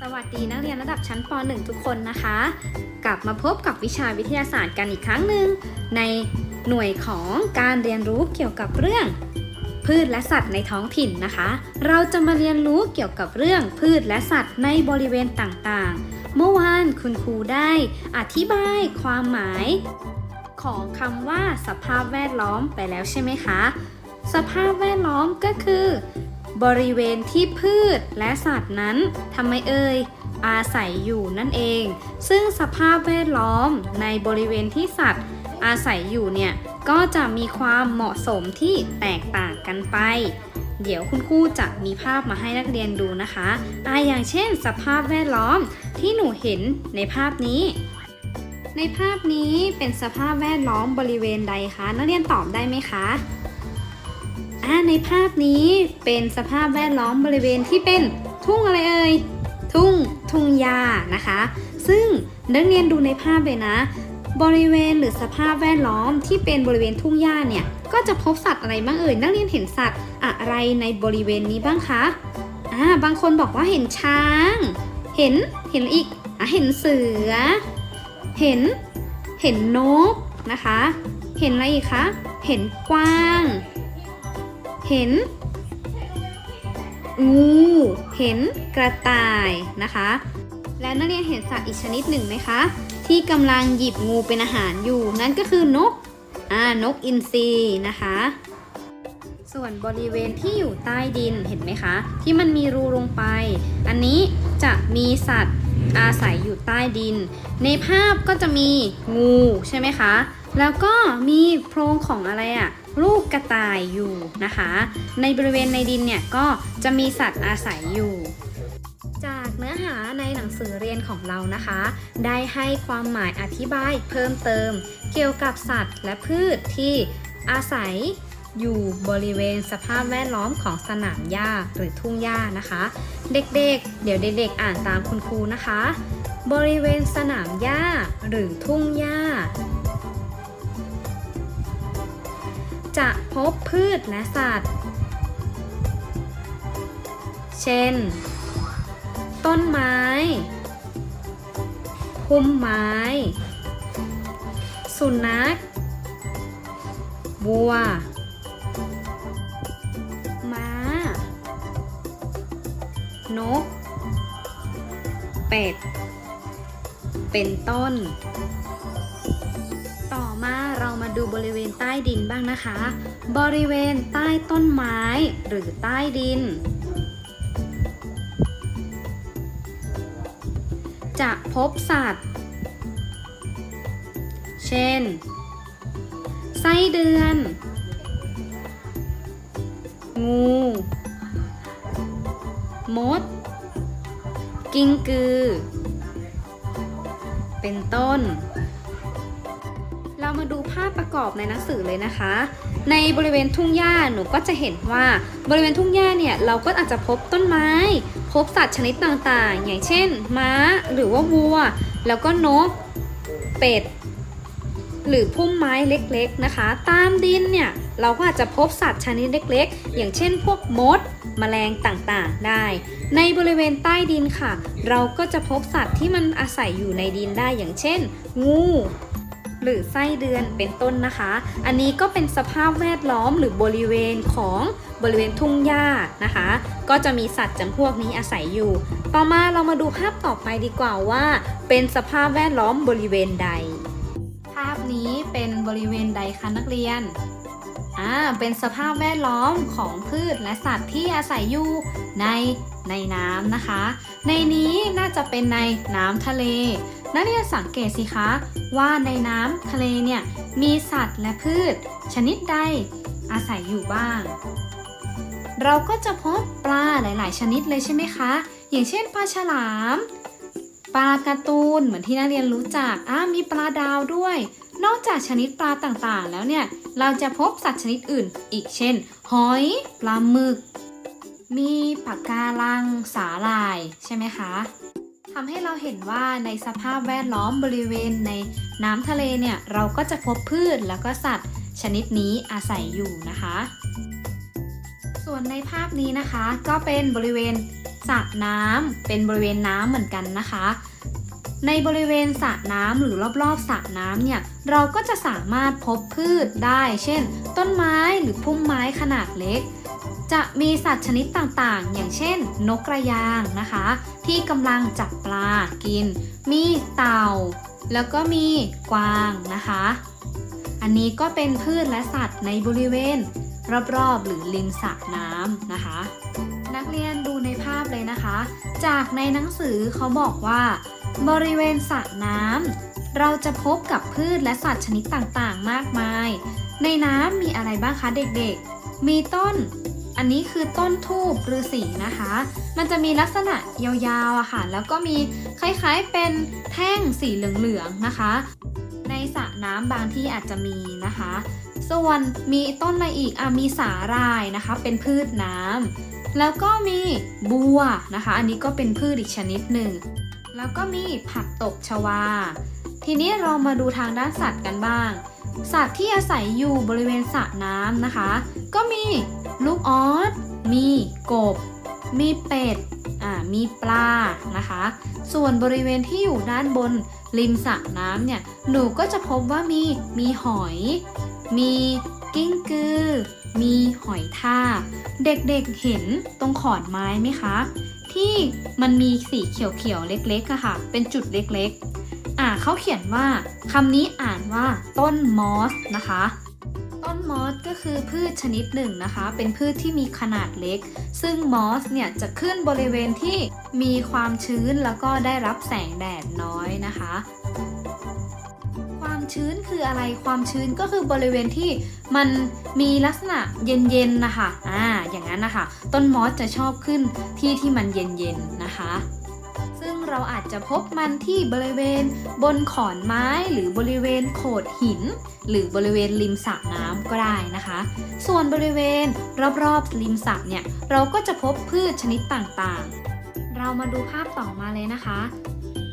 สวัสดีนักเรียนระดับชั้นป .1 ทุกคนนะคะ กลับมาพบกับวิชาวิทยาศาสตร์กันอีกครั้งหนึ่งในหน่วยของการเรียนรู้เกี่ยวกับเรื่องพืชและสัตว์ในท้องถิ่นนะคะ เราจะมาเรียนรู้เกี่ยวกับเรื่องพืชและสัตว์ในบริเวณต่างๆ เมื่อวานคุณครูได้อธิบายความหมาย ของคำว่าสภาพแวดล้อมไปแล้วใช่ไหมคะ สภาพแวดล้อมก็คือ บริเวณที่พืชและสัตว์นั้นทำไมเอ่ยอาศัยอยู่นั่นเอง ซึ่งสภาพแวดล้อมในบริเวณที่สัตว์ อาศัยอยู่เนี่ยก็จะมีความเหมาะสมที่แตกต่างกันไป เดี๋ยวคุณครูจะมีภาพมาให้นักเรียนดูนะคะอาอย่างเช่น สภาพแวดล้อมที่หนูเห็นในภาพนี้ ในภาพนี้เป็นสภาพแวดล้อมบริเวณใดคะ นักเรียนตอบได้ไหมคะ ในภาพนี้เป็นสภาพแวดล้อมบริเวณที่เป็นทุ่งอะไรเอ่ย ทุ่งทุ่งหญ้านะคะ ซึ่งนักเรียนดูในภาพเลยนะ บริเวณหรือสภาพแวดล้อมที่เป็นบริเวณทุ่งหญ้าเนี่ยก็จะพบสัตว์อะไรบ้างเอ่ย นักเรียนเห็นสัตว์อะไรในบริเวณนี้บ้างคะอ่าบางคนบอกว่าเห็นช้าง เห็นเห็นอีกอะเห็นเสือ เห็นเห็นนกนะคะ เห็นอะไรอีกคะ เห็นกวาง เห็นงูเห็นกระต่ายนะคะ และนักเรียนเห็นสัตว์อีกชนิดหนึ่งไหมคะ ที่กำลังหยิบงูเป็นอาหารอยู่ นั่นก็คือนกอ่านกอินทรีนะคะ ส่วนบริเวณที่อยู่ใต้ดินเห็นไหมคะ ที่มันมีรูลงไป อันนี้จะมีสัตว์อาศัยอยู่ใต้ดิน ในภาพก็จะมีงูใช่ไหมคะ แล้วก็มีโพรงของอะไรอะ ลูกกระต่ายอยู่นะคะ ในบริเวณในดินเนี่ยก็จะมีสัตว์อาศัยอยู่ จากเนื้อหาในหนังสือเรียนของเรานะคะ ได้ให้ความหมายอธิบายเพิ่มเติม เกี่ยวกับสัตว์และพืชที่อาศัยอยู่บริเวณสภาพแวดล้อมของสนามหญ้าหรือทุ่งหญ้านะคะ เด็กๆเดี๋ยวเด็กๆอ่านตามคุณครูนะคะ บริเวณสนามหญ้าหรือทุ่งหญ้า จะพบพืชและสัตว์ เช่น ต้นไม้ พุ่มไม้ สุนัข วัว ม้า นก เป็ด เป็นต้น มาดูบริเวณใต้ดินบ้างนะคะ บริเวณใต้ต้นไม้หรือใต้ดิน จะพบสัตว์ เช่น ไส้เดือน งู มด กิ้งกือ เป็นต้น มาดูภาพประกอบในหนังสือเลยนะคะ ในบริเวณทุ่งหญ้าหนูก็จะเห็นว่าบริเวณทุ่งหญ้าเนี่ยเราก็อาจจะพบต้นไม้ พบสัตว์ชนิดต่างๆ อย่างเช่น ม้าหรือว่าวัว แล้วก็นก เป็ด หรือพุ่มไม้เล็กๆนะคะ ตามดินเนี่ยเราก็อาจจะพบสัตว์ชนิดเล็ก ๆ อย่างเช่น พวกมดแมลงต่างๆได้ ในบริเวณใต้ดินค่ะ เราก็จะพบสัตว์ที่มันอาศัยอยู่ในดินได้อย่างเช่น งู หรือไส้เดือนเป็นต้นนะคะ อันนี้ก็เป็นสภาพแวดล้อมหรือบริเวณของบริเวณทุ่งหญ้านะคะ ก็จะมีสัตว์จำพวกนี้อาศัยอยู่ ต่อมาเรามาดูภาพต่อไปดีกว่าว่า เป็นสภาพแวดล้อมบริเวณใด ภาพนี้เป็นบริเวณใดคะนักเรียนอ่าเป็นสภาพแวดล้อมของพืชและสัตว์ที่อาศัยอยู่ในในน้ำนะคะ ในนี้น่าจะเป็นในน้ำทะเล นักเรียนสังเกตสิคะว่าในน้ำทะเลเนี่ยมีสัตว์และพืช ชนิดใดอาศัยอยู่บ้าง เราก็จะพบปลาหลาย ๆ ชนิดเลยใช่ไหมคะ อย่างเช่นปลาฉลาม ปลาการ์ตูนเหมือนที่นักเรียนรู้จักอ่ามีปลาดาวด้วย นอกจากชนิดปลาต่างๆ แล้วเนี่ยเราจะพบสัตว์ชนิดอื่น อีกเช่น หอย ปลาหมึก มีปะการังสาหร่ายใช่ไหมคะ ทำให้เราเห็นว่าในสภาพแวดล้อมบริเวณในน้ำทะเลเนี่ยเราก็จะพบพืชแล้วก็สัตว์ ชนิดนี้อาศัยอยู่นะคะ ส่วนในภาพนี้นะคะก็เป็นบริเวณสระน้ำเป็นบริเวณน้ำเหมือนกันนะคะ ในบริเวณสระน้ำหรือรอบๆสระน้ำเนี่ยเราก็จะสามารถพบพืชได้ เช่น ต้นไม้หรือพุ่มไม้ขนาดเล็ก จะมีสัตว์ชนิดต่างๆ อย่างเช่น นกกระยางนะคะ ที่กำลังจับปลากิน มีเต่า แล้วก็มีกวางนะคะ อันนี้ก็เป็นพืชและสัตว์ในบริเวณ รอบๆ หรือริมสระน้ำนะคะ นักเรียนดูในภาพเลยนะคะ จากในหนังสือเขาบอกว่า บริเวณสระน้ำเราจะพบกับพืชและสัตว์ชนิดต่างๆ มากมาย ในน้ำมีอะไรบ้างคะเด็กๆ มีต้น อันนี้คือต้นทูบฤาษีนะคะ มันจะมีลักษณะยาวๆอะค่ะ แล้วก็มีคล้ายๆเป็นแท่งสีเหลืองๆนะคะ ในสระน้ำบางที่อาจจะมีนะคะ ส่วนมีต้นอะไรอีกอะมีสาหร่ายนะคะ เป็นพืชน้ำแล้วก็มีบัวนะคะ อันนี้ก็เป็นพืชอีกชนิดหนึ่ง แล้วก็มีผักตบชวา ทีนี้เรามาดูทางด้านสัตว์กันบ้าง สัตว์ที่อาศัยอยู่บริเวณสระน้ำนะคะ ก็มี ลูกออสมีกบ มีเป็ดอ่ามีปลานะคะ ส่วนบริเวณที่อยู่ด้านบนริมสระน้ำเนี่ยหนูก็จะพบว่ามีมีหอย มีกิ้งกือ มีหอยทากเด็กๆเห็นตรงขอนไม้ไหมคะ ที่มันมีสีเขียวๆเล็กๆอะค่ะ เป็นจุดเล็กๆ อ่าเขาเขียนว่าคำนี้อ่านว่าต้นมอสนะคะ ต้นมอสก็คือพืชชนิดหนึ่งนะคะ เป็นพืชที่มีขนาดเล็ก ซึ่งมอสเนี่ยจะขึ้นบริเวณที่มีความชื้นแล้วก็ได้รับแสงแดดน้อยนะคะ ความชื้นคืออะไร ความชื้นก็คือบริเวณที่มันมีลักษณะเย็นๆนะคะ อ่า อย่างนั้นนะคะ ต้นมอสจะชอบขึ้นที่ที่มันเย็นๆนะคะ เราอาจจะพบมันที่บริเวณ บนขอนไม้หรือบริเวณโขดหิน หรือบริเวณริมสระน้ำก็ได้นะคะ ส่วนบริเวณรอบๆริมสระเนี่ยเราก็จะพบพืชชนิดต่างๆ เรามาดูภาพต่อมาเลยนะคะ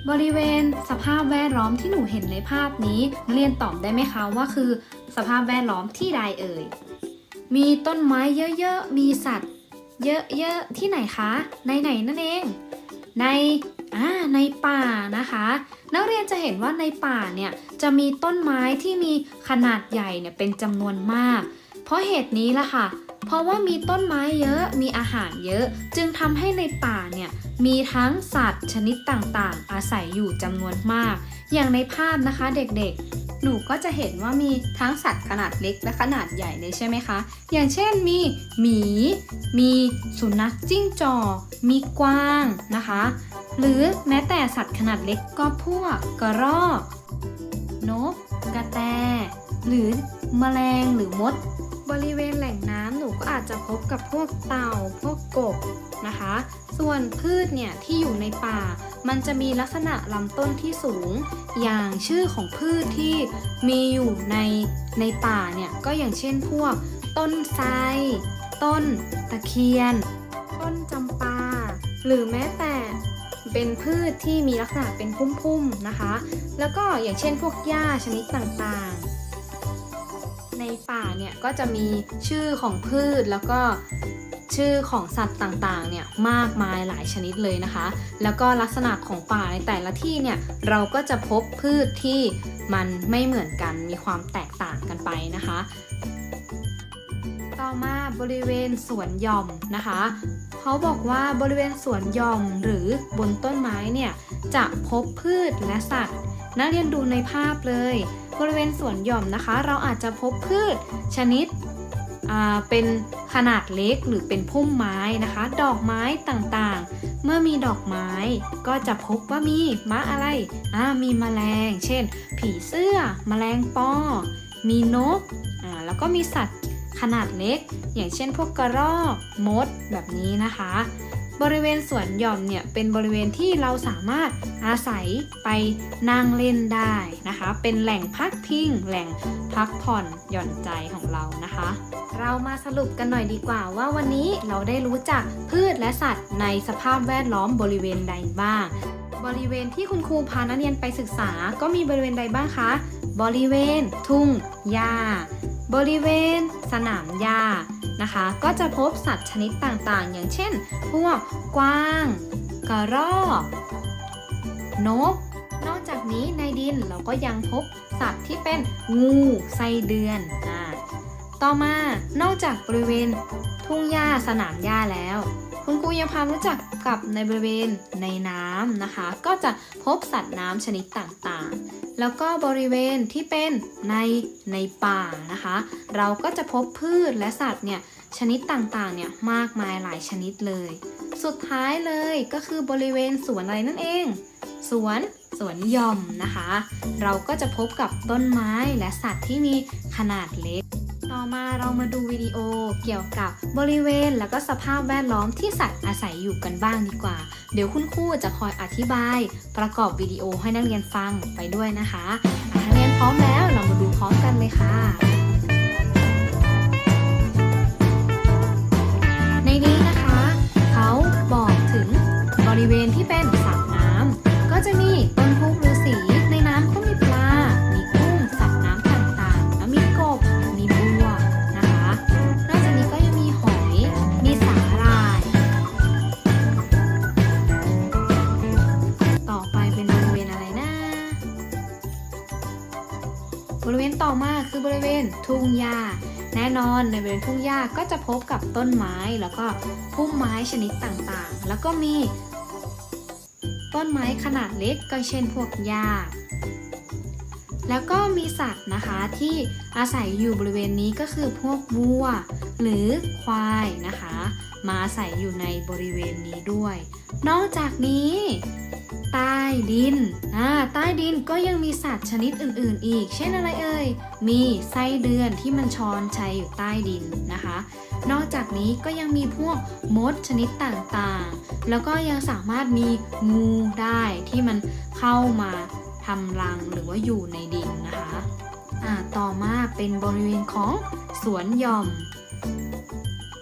บริเวณสภาพแวดล้อมที่หนูเห็นในภาพนี้เรียนตอบได้ไหมคะว่าคือ สภาพแวดล้อมที่ใดเอ่ยมีต้นไม้เยอะๆ มีสัตว์ เยอะๆ ที่ไหนคะ ในไหนนั่นเอง ใน อ่าในป่านะคะ นักเรียนจะเห็นว่าในป่าเนี่ยจะมีต้นไม้ที่มีขนาดใหญ่เนี่ยเป็นจำนวนมาก เพราะเหตุนี้ล่ะค่ะ เพราะว่ามีต้นไม้เยอะมีอาหารเยอะ จึงทำให้ในป่าเนี่ยมีทั้งสัตว์ชนิดต่างๆ อาศัยอยู่จำนวนมาก อย่างในภาพนะคะเด็กๆ หนูก็จะเห็นว่ามีทั้งสัตว์ขนาดเล็กและขนาดใหญ่เลยใช่ไหมคะ อย่างเช่นมีหมี มีสุนัขจิ้งจอก มีกวางนะคะ หรือแม้แต่สัตว์ขนาดเล็กก็พวกกระรอกนก กระแต หรือแมลงหรือมด บริเวณแหล่งน้ำหนูก็อาจจะพบกับพวกเต่าพวกกบนะคะ ส่วนพืชเนี่ยที่อยู่ในป่า มันจะมีลักษณะลำต้นที่สูง อย่างชื่อของพืชที่มีอยู่ในในป่าเนี่ยก็อย่างเช่นพวก ต้นไทรต้นตะเคียน ต้นจำปา หรือแม้แต่เป็นพืชที่มีลักษณะเป็นพุ่มๆนะคะ แล้วก็อย่างเช่นพวกหญ้าชนิดต่างๆ ในป่าเนี่ยก็จะมีชื่อของพืชแล้วก็ชื่อของสัตว์ต่างๆ เนี่ยมากมายหลายชนิดเลยนะคะ แล้วก็ลักษณะของป่าในแต่ละที่เนี่ยเราก็จะพบพืชที่มันไม่เหมือนกันมีความแตกต่างกันไปนะคะ ต่อมาบริเวณสวนหย่อมนะคะ เขาบอกว่าบริเวณสวนหย่อมหรือบนต้นไม้เนี่ยจะพบพืชและสัตว์นักเรียนดูในภาพเลย บริเวณสวนหย่อมนะคะ เราอาจจะพบพืชชนิดเป็นขนาดเล็กหรือเป็นพุ่มไม้นะคะ ดอกไม้ต่างๆ เมื่อมีดอกไม้ก็จะพบว่ามีมะอะไรอ่ามีแมลง เช่น ผีเสื้อแมลงปอ มีนกอ่าแล้วก็มีสัตว์ขนาดเล็ก อย่างเช่นพวกกระรอกมดแบบนี้นะคะ บริเวณสวนหย่อมเนี่ยเป็นบริเวณที่เราสามารถอาศัยไปนั่งเล่นได้นะคะ เป็นแหล่งพักพิงแหล่งพักผ่อนหย่อนใจของเรานะคะ เรามาสรุปกันหน่อยดีกว่าว่าวันนี้เราได้รู้จักพืชและสัตว์ในสภาพแวดล้อมบริเวณใดบ้าง บริเวณที่คุณครูพานักเรียนไปศึกษา ก็มีบริเวณใดบ้างคะ บริเวณ ทุ่งหญ้า บริเวณสนามหญ้านะคะ ก็จะพบสัตว์ชนิดต่างๆ อย่างเช่น พวกกวาง กระรอก นก นอกจากนี้ในดินเราก็ยังพบสัตว์ที่เป็นงูไส้เดือนอ่าต่อมานอกจากบริเวณทุ่งหญ้าสนามหญ้าแล้ว คุณครูยังพารู้จักกับในบริเวณในน้ำนะคะ ก็จะพบสัตว์น้ำชนิดต่างๆ แล้วก็บริเวณที่เป็นในในป่านะคะ เราก็จะพบพืชและสัตว์เนี่ยชนิดต่างๆเนี่ยมากมายหลายชนิดเลย สุดท้ายเลยก็คือบริเวณสวนอะไรนั่นเอง สวนสวนหย่อมนะคะ เราก็จะพบกับต้นไม้และสัตว์ที่มีขนาดเล็ก ต่อมาเรามาดูวิดีโอเกี่ยวกับบริเวณแล้วก็สภาพแวดล้อมที่สัตว์อาศัยอยู่กันบ้างดีกว่า เดี๋ยวคุณครูจะคอยอธิบาย ประกอบวิดีโอให้นักเรียนฟังไปด้วยนะคะอะนักเรียนพร้อมแล้วเรามาดูพร้อมกันเลยค่ะ บริเวณต่อมาคือบริเวณทุ่งหญ้า แน่นอนในบริเวณทุ่งหญ้าก็จะพบกับต้นไม้แล้วก็พุ่มไม้ชนิดต่างๆ แล้วก็มี ต้นไม้ขนาดเล็กก็เช่นพวกหญ้าแล้วก็มีสัตว์นะคะที่อาศัยอยู่บริเวณนี้ก็คือพวกวัว หรือควายนะคะ มาอาศัยอยู่ในบริเวณนี้ด้วย นอกจากนี้ ใต้ดินอ่าใต้ดินก็ยังมีสัตว์ชนิดอื่นๆ อีก เช่นอะไรเอ่ย มีไส้เดือนที่มันช้อนชัยอยู่ใต้ดินนะคะ นอกจากนี้ก็ยังมีพวกมดชนิดต่างๆ แล้วก็ยังสามารถมีงูได้ที่มันเข้ามาทำรังหรือว่าอยู่ในดินนะคะอ่าต่อมาเป็นบริเวณของสวนหย่อม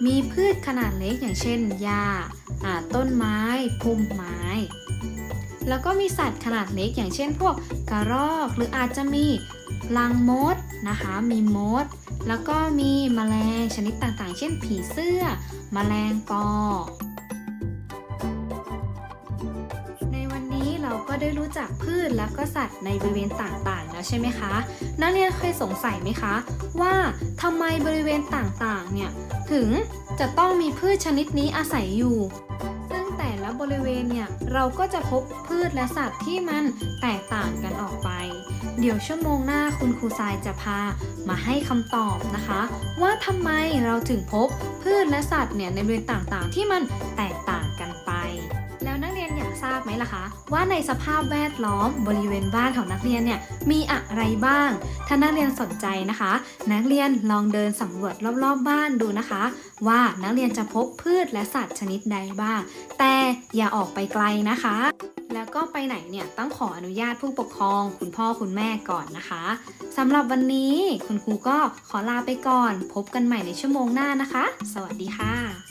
มีพืชขนาดเล็กอย่างเช่นหญ้าต้นไม้พุ่มไม้ แล้วก็มีสัตว์ขนาดเล็กอย่างเช่นพวกกระรอก หรืออาจจะมีลังมดนะคะ มีมด แล้วก็มีแมลงชนิดต่างๆ เช่นผีเสื้อแมลงปอ ในวันนี้เราก็ได้รู้จักพืชแล้วก็สัตว์ในบริเวณต่างๆ แล้วใช่ไหมคะ นักเรียนเคยสงสัยไหมคะ ว่าทำไมบริเวณต่างๆ เนี่ย ถึงจะต้องมีพืชชนิดนี้อาศัยอยู่ ละบริเวณเนี่ยเราก็จะพบพืชและสัตว์ที่มันแตกต่างกันออกไป เดี๋ยวชั่วโมงหน้าคุณครูทรายจะพามาให้คำตอบนะคะ ว่าทำไมเราถึงพบพืชและสัตว์เนี่ยในบริเวณต่างๆ ที่มันแตก ไหมล่ะคะ ว่าในสภาพแวดล้อมบริเวณบ้านของนักเรียนเนี่ยมีอะไรบ้าง ถ้านักเรียนสนใจนะคะ นักเรียนลองเดินสำรวจรอบๆบ้านดูนะคะ ว่านักเรียนจะพบพืชและสัตว์ชนิดใดบ้าง แต่อย่าออกไปไกลนะคะ แล้วก็ไปไหนเนี่ยต้องขออนุญาตผู้ปกครอง คุณพ่อคุณแม่ก่อนนะคะสำหรับวันนี้คุณครูก็ขอลาไปก่อน พบกันใหม่ในชั่วโมงหน้านะคะ สวัสดีค่ะ